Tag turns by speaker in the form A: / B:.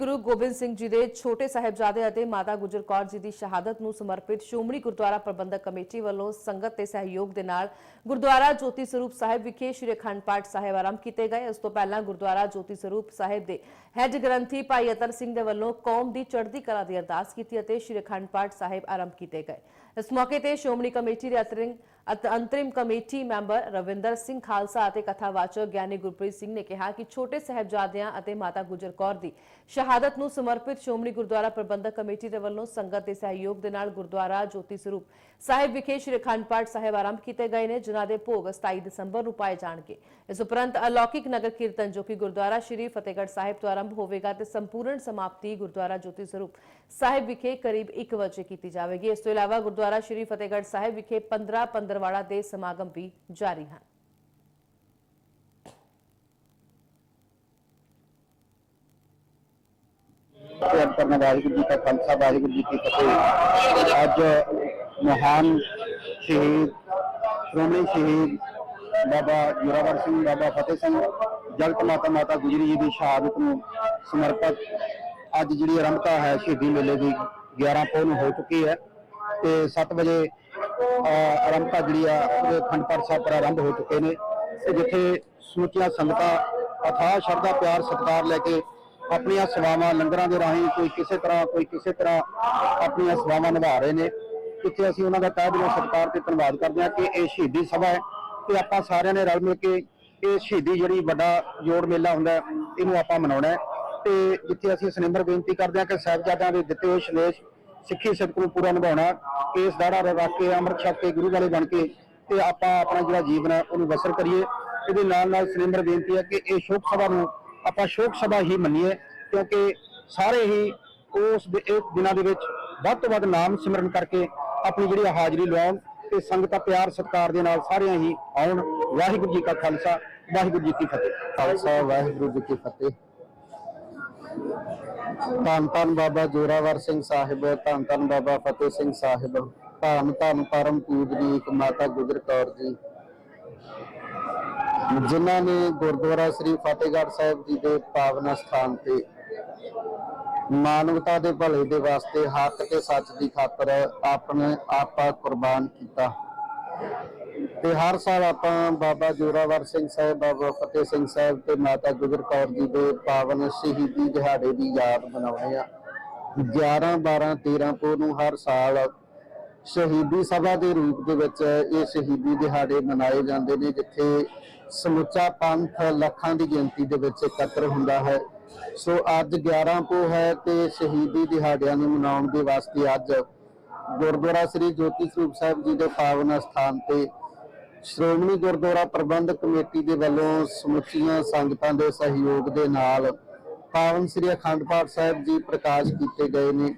A: ਗੁਰੂ ਗੋਬਿੰਦ ਸਿੰਘ ਜੀ ਦੇ ਛੋਟੇ ਸਾਹਿਬਜ਼ਾਦੇ ਅਤੇ ਮਾਤਾ ਗੁਜਰ ਕੌਰ ਜੀ ਦੀ ਸ਼ਹਾਦਤ ਨੂੰ ਸਮਰਪਿਤ ਸ਼੍ਰੋਮਣੀ ਗੁਰਦੁਆਰਾ ਪ੍ਰਬੰਧਕ ਕਮੇਟੀ ਵੱਲੋਂ ਸੰਗਤ ਦੇ ਸਹਿਯੋਗ ਦੇ ਨਾਲ ਗੁਰਦੁਆਰਾ ਜੋਤੀ ਸਰੂਪ ਸਾਹਿਬ ਵਿਖੇ ਸ਼੍ਰੀ ਅਖੰਡ ਪਾਠ ਸਾਹਿਬ ਆਰੰਭ ਕੀਤੇ ਗਏ। ਇਸ ਤੋਂ ਪਹਿਲਾਂ ਗੁਰਦੁਆਰਾ ਜੋਤੀ ਸਰੂਪ ਸਾਹਿਬ ਦੇ ਹੈੱਡ ਗ੍ਰੰਥੀ ਭਾਈ ਅਤਰ ਸਿੰਘ ਦੇ ਵੱਲੋਂ ਕੌਮ ਦੀ ਚੜ੍ਹਦੀ ਕਲਾ ਦੀ ਅਰਦਾਸ ਕੀਤੀ ਅਤੇ ਸ਼੍ਰੀ ਅਖੰਡ ਪਾਠ ਸਾਹਿਬ ਆਰੰਭ ਕੀਤੇ ਗਏ। ਇਸ ਮੌਕੇ ਤੇ ਸ਼੍ਰੋਮਣੀ ਕਮੇਟੀ ਦੇ interim interim committee member Ravinder Singh Khalsa ਅਤੇ ਕਥਾਵਾਚਕ ਗਿਆਨੀ ਗੁਰਪ੍ਰੀਤ ਸਿੰਘ ਨੇ ਕਿਹਾ ਕਿ ਛੋਟੇ ਸਹਿਬਜ਼ਾਦਿਆਂ ਅਤੇ ਮਾਤਾ ਗੁਜਰ ਕੌਰ ਦੀ ਸ਼ਹਾਦਤ ਨੂੰ ਸਮਰਪਿਤ ਸ਼੍ਰੋਮਣੀ ਗੁਰਦੁਆਰਾ ਪ੍ਰਬੰਧਕ ਕਮੇਟੀ ਦੇ ਵੱਲੋਂ ਸੰਗਤ ਦੇ ਸਹਿਯੋਗ ਦੇ ਨਾਲ ਗੁਰਦੁਆਰਾ ਜੋਤੀ ਸਰੂਪ ਸਾਹਿਬ ਵਿਖੇ ਸ਼੍ਰੀ ਅਖੰਡ ਪਾਠ ਸਾਹਿਬ ਆਰੰਭ ਕੀਤੇ ਗਏ ਨੇ, ਜਿਨ੍ਹਾਂ ਦੇ ਭੋਗ 27 ਦਸੰਬਰ ਨੂੰ ਪਾਏ ਜਾਣਗੇ। ਇਸ ਉਪਰੰਤ ਅਲੌਕਿਕ ਨਗਰ ਕੀਰਤਨ ਜੋ ਕਿ ਗੁਰਦੁਆਰਾ ਸ਼੍ਰੀ ਫਤਿਹਗੜ੍ਹ ਸਾਹਿਬ ਤੋਂ ਆਰੰਭ ਹੋਵੇਗਾ ਤੇ ਸੰਪੂਰਨ ਸਮਾਪਤੀ ਗੁਰਦੁਆਰਾ ਜੋਤੀ ਸਰੂਪ ਸਾਹਿਬ ਵਿਖੇ ਕਰੀਬ 1 ਵਜੇ ਕੀਤੀ ਜਾਵੇਗੀ। ਇਸ ਤੋਂ ਇਲਾਵਾ ਗੁਰਦੁਆਰਾ ਸ਼੍ਰੀ ਫਤਿਹਗੜ੍ਹ ਸਾਹਿਬ ਵਿਖੇ 15 ਪੰਦਰਵਾੜਾ ਦੇ ਸਮਾਗਮ ਵੀ ਜਾਰੀ ਹਨ।
B: ਪਿਆਰ ਕਰਨ ਵਾਹਿਗੁਰੂ ਜੀ ਕਾ ਖਾਲਸਾ, ਵਾਹਿਗੁਰੂ ਜੀ ਕੀ ਫਤਿਹ। ਅੱਜ ਮਹਾਨ ਸ਼ਹੀਦ, ਸ਼੍ਰੋਮਣੀ ਸ਼ਹੀਦ ਬਾਬਾ ਜੋਰਾਵਰ ਸਿੰਘ, ਬਾਬਾ ਫਤਿਹ ਸਿੰਘ, ਜਗਤ ਮਾਤਾ ਮਾਤਾ ਗੁਜਰੀ ਜੀ ਦੀ ਸ਼ਹਾਦਤ ਨੂੰ ਸਮਰਪਿਤ ਅੱਜ ਜਿਹੜੀ ਆਰੰਭਤਾ ਹੈ ਸ਼ਹੀਦੀ ਮੇਲੇ ਦੀ 11 ਪੋਹ ਨੂੰ ਹੋ ਚੁੱਕੀ ਹੈ ਤੇ 7 ਵਜੇ ਆਰੰਭਤਾ ਜਿਹੜੀ ਆ ਅਖੰਡ ਪਾਠ ਸਾਹਿਬ ਪਰ ਹੋ ਚੁੱਕੇ ਨੇ। ਜਿੱਥੇ ਸਮੁੱਚੀਆਂ ਸੰਗਤਾਂ ਅਥਾਹ ਸ਼ਰਧਾ, ਪਿਆਰ, ਸਤਿਕਾਰ ਲੈ ਕੇ ਆਪਣੀਆਂ ਸੇਵਾਵਾਂ ਲੰਗਰਾਂ ਦੇ ਰਾਹੀਂ ਕੋਈ ਕਿਸੇ ਤਰ੍ਹਾਂ, ਕੋਈ ਕਿਸੇ ਤਰ੍ਹਾਂ ਆਪਣੀਆਂ ਸੇਵਾਵਾਂ ਨਿਭਾ ਰਹੇ ਨੇ। ਇੱਥੇ ਅਸੀਂ ਉਹਨਾਂ ਦਾ ਤਹਿ ਦਿਲੋਂ ਸਤਿਕਾਰ ਤੇ ਧੰਨਵਾਦ ਕਰਦੇ ਹਾਂ ਕਿ ਇਹ ਸ਼ਹੀਦੀ ਸਭਾ ਹੈ ਤੇ ਆਪਾਂ ਸਾਰਿਆਂ ਨੇ ਰਲ ਮਿਲ ਕੇ ਇਹ ਸ਼ਹੀਦੀ ਜਿਹੜੀ ਵੱਡਾ ਜੋੜ ਮੇਲਾ ਹੁੰਦਾ ਇਹਨੂੰ ਆਪਾਂ ਮਨਾਉਣਾ ਹੈ। ਤੇ ਜਿੱਥੇ ਅਸੀਂ ਸਨਿਮਰ ਬੇਨਤੀ ਕਰਦੇ ਹਾਂ ਕਿ ਸਾਹਿਬਜ਼ਾਦਿਆਂ ਦੇ ਦਿੱਤੇ ਹੋਏ ਸੰਦੇਸ਼ ਸਿੱਖੀ ਸਿੱਖ ਨੂੰ ਪੂਰਾ ਨਿਭਾਉਣਾ, ਕੇਸ ਦਾੜਾ ਰੱਖ ਕੇ, ਅੰਮ੍ਰਿਤ ਛਕ ਕੇ, ਗੁਰੂ ਵਾਲੇ ਬਣ ਕੇ ਤੇ ਆਪਾਂ ਆਪਣਾ ਜਿਹੜਾ ਜੀਵਨ ਹੈ ਉਹਨੂੰ ਬਸਰ ਕਰੀਏ। ਇਹਦੇ ਨਾਲ ਨਾਲ ਸਨਿਮਰ ਬੇਨਤੀ ਹੈ ਕਿ ਇਹ ਸ਼ੋਕ ਸਭਾ ਨੂੰ ਆਪਾਂ ਸ਼ੋਕ ਸਭਾ ਹੀ ਮੰਨੀਏ ਕਿਉਂਕਿ ਸਾਰੇ ਹੀ ਉਸ ਦਿਨਾਂ ਦੇ ਵਿੱਚ ਵੱਧ ਤੋਂ ਵੱਧ ਨਾਮ ਸਿਮਰਨ ਕਰਕੇ ਆਪਣੀ ਜਿਹੜੀ ਹਾਜ਼ਰੀ ਲਵਾਉਣ ਤੇ ਸੰਗਤਾਂ ਪਿਆਰ ਸਤਿਕਾਰ ਦੇ ਨਾਲ ਸਾਰਿਆਂ ਹੀ ਆਉਣ। ਵਾਹਿਗੁਰੂ ਜੀ ਕਾ ਖਾਲਸਾ, ਵਾਹਿਗੁਰੂ ਜੀ ਕੀ ਫਤਿਹ। ਖਾਲਸਾ, ਵਾਹਿਗੁਰੂ ਜੀ ਕੀ ਫਤਿਹ। ਧੰਨ ਧੰਨ ਬਾਬਾ ਜੋਰਾਵਰ ਸਿੰਘ ਸਾਹਿਬ, ਧੰਨ ਧੰਨ ਬਾਬਾ ਫਤਿਹ ਸਿੰਘ ਸਾਹਿਬ, ਧੰਨ ਧੰਨ ਪਰਮ ਪੂਜਨੀਕ ਮਾਤਾ ਗੁਜਰ ਕੌਰ ਜੀ। ਜਿਨ੍ਹਾਂ ਨੇ ਗੁਰਦੁਆਰਾ ਸ੍ਰੀ ਫਤਿਹਗੜ੍ਹ ਸਾਹਿਬ ਜੀ ਦੇ ਪਾਵਨ ਸਥਾਨ ਤੇ ਮਾਨਵਤਾ ਦੇ ਭਲੇ ਦੇ ਵਾਸਤੇ ਹੱਕ ਤੇ ਸੱਚ ਦੀ ਖਾਤਰ ਆਪਣੇ ਆਪਾ ਕੁਰਬਾਨ ਕੀਤਾ। ਤੇ ਹਰ ਸਾਲ ਆਪਾਂ ਬਾਬਾ ਜੋਰਾਵਰ ਸਿੰਘ ਸਾਹਿਬ, ਬਾਬਾ ਫਤਿਹ ਸਿੰਘ ਸਾਹਿਬ ਤੇ ਮਾਤਾ ਗੁਜਰ ਕੌਰ ਜੀ ਦੇ ਪਾਵਨ ਸ਼ਹੀਦੀ ਦਿਹਾੜੇ ਦੀ ਯਾਦ ਮਨਾਉਂਦੇ ਆ 11 12 13 ਪੋਹ ਨੂੰ ਹਰ ਸਾਲ ਸ਼ਹੀਦੀ ਸਭਾ ਦੇ ਰੂਪ ਦੇ ਵਿੱਚ ਇਹ ਸ਼ਹੀਦੀ ਦਿਹਾੜੇ ਮਨਾਏ ਜਾਂਦੇ ਨੇ, ਜਿੱਥੇ ਸਮੁੱਚਾ ਪੰਥ ਲੱਖਾਂ ਦੀ ਗਿਣਤੀ ਦੇ ਵਿੱਚ ਇਕੱਤਰ ਹੁੰਦਾ ਹੈ। ਸੋ ਅੱਜ 11 ਪੋਹ ਹੈ ਤੇ ਸ਼ਹੀਦੀ ਦਿਹਾੜਿਆਂ ਨੂੰ ਮਨਾਉਣ ਦੇ ਵਾਸਤੇ ਅੱਜ ਗੁਰਦੁਆਰਾ ਸ੍ਰੀ ਜੋਤੀ ਸਰੂਪ ਸਾਹਿਬ ਜੀ ਦੇ ਪਾਵਨ ਸਥਾਨ ਤੇ ਸ਼੍ਰੋਮਣੀ ਗੁਰਦੁਆਰਾ ਪ੍ਰਬੰਧਕ ਕਮੇਟੀ ਦੇ ਵੱਲੋਂ ਸਮੁੱਚੀਆਂ ਸੰਗਤਾਂ ਦੇ ਸਹਿਯੋਗ ਦੇ ਨਾਲ ਪਾਵਨ ਸ੍ਰੀ ਅਖੰਡ ਪਾਠ ਸਾਹਿਬ ਜੀ ਪ੍ਰਕਾਸ਼ ਕੀਤੇ ਗਏ ਨੇ।